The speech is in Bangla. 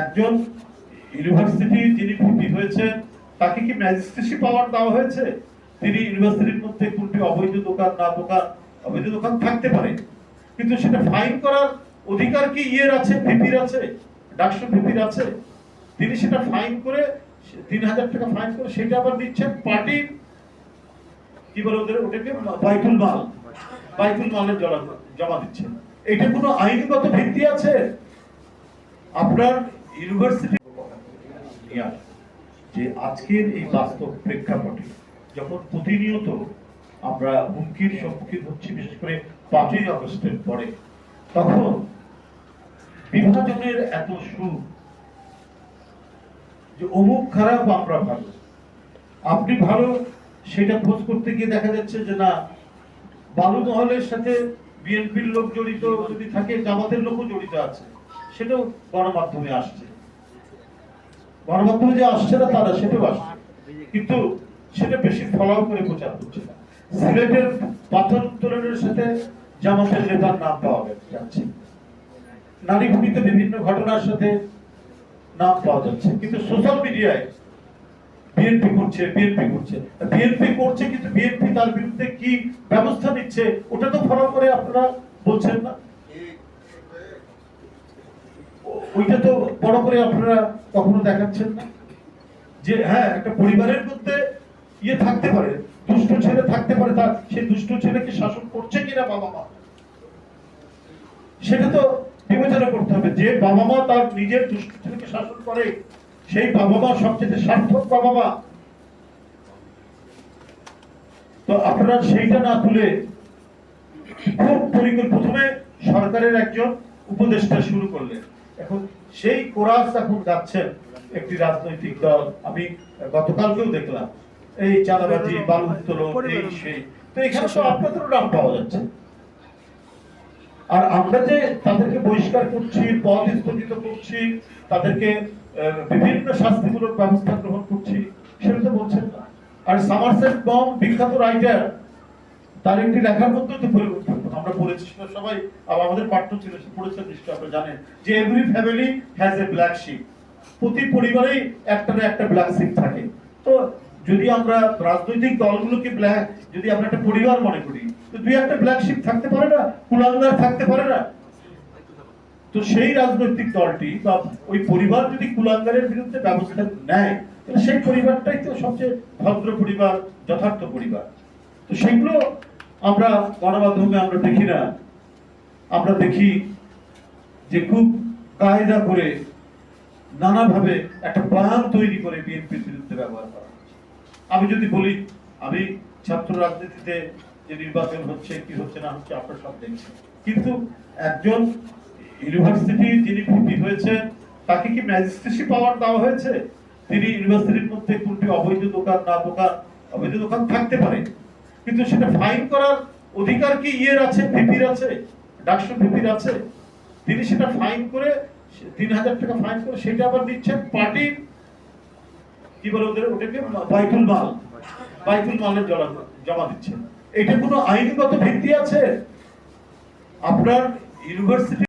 একজন ইউনিভার্সিটি যিনি ভিপি হয়েছেন, তাকে কি ম্যাজিস্ট্রেসি পাওয়ার দেওয়া হয়েছে? তিনি ইউনিভার্সিটির মধ্যে কোনটি অবৈধ দোকান, না দোকান, অবৈধ দোকান থাকতে পারে। কিন্তু সেটা ফাইন করার অধিকার কি ইয়ের আছে ভিপির আছে? ডাকসু ভিপির আছে? তিনি সেটা ফাইন করে, তিন হাজার টাকা ফাইন করে সেটা আবার নিচ্ছেন পার্টির কি বলে ওদের, ওটাকে? বাইতুল মাল। বাইতুল মালের জমা দিচ্ছেন। এটা কোনো আইনগত ভিত্তি আছে? আপনার ইউনিভার্সিটি যে আজকের এই বাস্তব প্রেক্ষাপটে যখন প্রতিনিয়ত আমরা হুমকির সম্মুখীন হচ্ছি, বিশেষ করে পাঁচই আগস্টের পরে, তখন বিভাজনের এত সুর যে অমুক খারাপ আমরা ভালো। আপনি ভালো, সেটা খোঁজ করতে গিয়ে দেখা যাচ্ছে যে না বালু মহলের সাথে বিএনপির লোক জড়িত যদি থাকে, জামাতের লোকও জড়িত আছে। সেটাও গণমাধ্যমে আসছে। গণমাধ্যমে যে আসছে না, তারা সেটাও আসছে। কিন্তু সেটা বেশি ফলাও করে প্রচার হচ্ছে না। সিলেটের পাথর উত্তোলনের সাথে জামাতের নেতার নাম পাওয়া যাচ্ছে। নারী ভূমিতে বিভিন্ন ঘটনার সাথে নাম পাওয়া যাচ্ছে। কিন্তু সোশ্যাল মিডিয়ায় বিএনপি করছে বিএনপি করছে। বিএনপি করছে, কিন্তু বিএনপি তার বিরুদ্ধে কি ব্যবস্থা নিচ্ছে, ওটা তো ফলো করে আপনারা বলছেন না? ওইটা তো বড় করে আপনারা কখনো দেখাচ্ছেন না। যে হ্যাঁ একটা পরিবারের মধ্যে ইয়ে থাকতে পারে, দুষ্ট ছেলে থাকতে পারে, তার সেই দুষ্ট ছেলেকে শাসন করছে কিনা বাবা মা? সেটা তো বিবেচনা করতে হবে। যে বাবা মা তার নিজের দুষ্ট ছেলেকে শাসন করে, সেই বাবা মা সবচেয়ে সার্থক বাবা মা। তো আপনারা সেইটা না তুলে খুব পরিকল্প প্রথমে সরকারের একজন উপদেষ্টা শুরু করলেন। এখন সেই কোরাস এখন যাচ্ছেন একটি রাজনৈতিক দল। আমি গতকালকেও দেখলাম। এই চাঁদাবাজি বালু উত্তোলন এই সেই। তো এখানে তো আপনাদেরও নাম পাওয়া যাচ্ছে। আর আমরা যে তাদেরকে বহিষ্কার করছি পদ স্থগিত করছি তাদেরকে বিভিন্ন শাস্তিমূলক ব্যবস্থা গ্রহণ করছি সেটা তো বলছেন না। আর সামারসেট বম বিখ্যাত রাইটার তার একটি লেখার মধ্যে তো পরিবর্তন আমরা পড়েছি সেটা সবাই আমাদের পাঠ্য ছিল, সে পড়েছেন নিশ্চয়, আপনারা জানেন। যে every family has a black sheep প্রতি পরিবারেই একটা না একটা ব্ল্যাক শিপ থাকে। তো যদি আমরা রাজনৈতিক দলগুলোকে ব্ল্যাক যদি আমরা একটা পরিবার মনে করি, তো দুই একটা ব্ল্যাক শিপ থাকতে পারে না, কুলাঙ্গার থাকতে পারে না। তো সেই রাজনৈতিক দলটি বা ওই পরিবার যদি কুলাঙ্গারের বিরুদ্ধে ব্যবস্থা নেয়, তাহলে সেই পরিবারটাই তো সবচেয়ে ভদ্র পরিবার, যথার্থ পরিবার। তো সেগুলো আমরা গণমাধ্যমে আমরা দেখি না। আমরা দেখি যে খুব কায়দা করে নানাভাবে একটা প্ল্যান তৈরি করে বিএনপির বিরুদ্ধে ব্যবহার করা আমি যদি বলি, আমি ছাত্র রাজনীতিতে যে নির্বাচন হচ্ছে, কি হচ্ছে না হচ্ছে, আপনারা সব দেখছেন। কিন্তু একজন ইউনিভার্সিটি যিনি ভিপি হয়েছেন, তাকে কি ম্যাজিস্ট্রেসি পাওয়ার দেওয়া হয়েছে? তিনি ইউনিভার্সিটির মধ্যে কোনটি অবৈধ দোকান, না দোকান, অবৈধ দোকান থাকতে পারে। কিন্তু সেটা ফাইন করার অধিকার কি ইয়ের আছে? ভিপির আছে? ডাকসু ভিপির আছে? তিনি সেটা ফাইন করে তিন হাজার টাকা ফাইন করে সেটা আবার নিচ্ছেন পার্টির কি বলে ওদের ওটাকে বাইতুল মাল। বাইতুল মালের জমা জমা দিচ্ছেন। এটা কোনো আইনগত ভিত্তি আছে? আপনার ইউনিভার্সিটি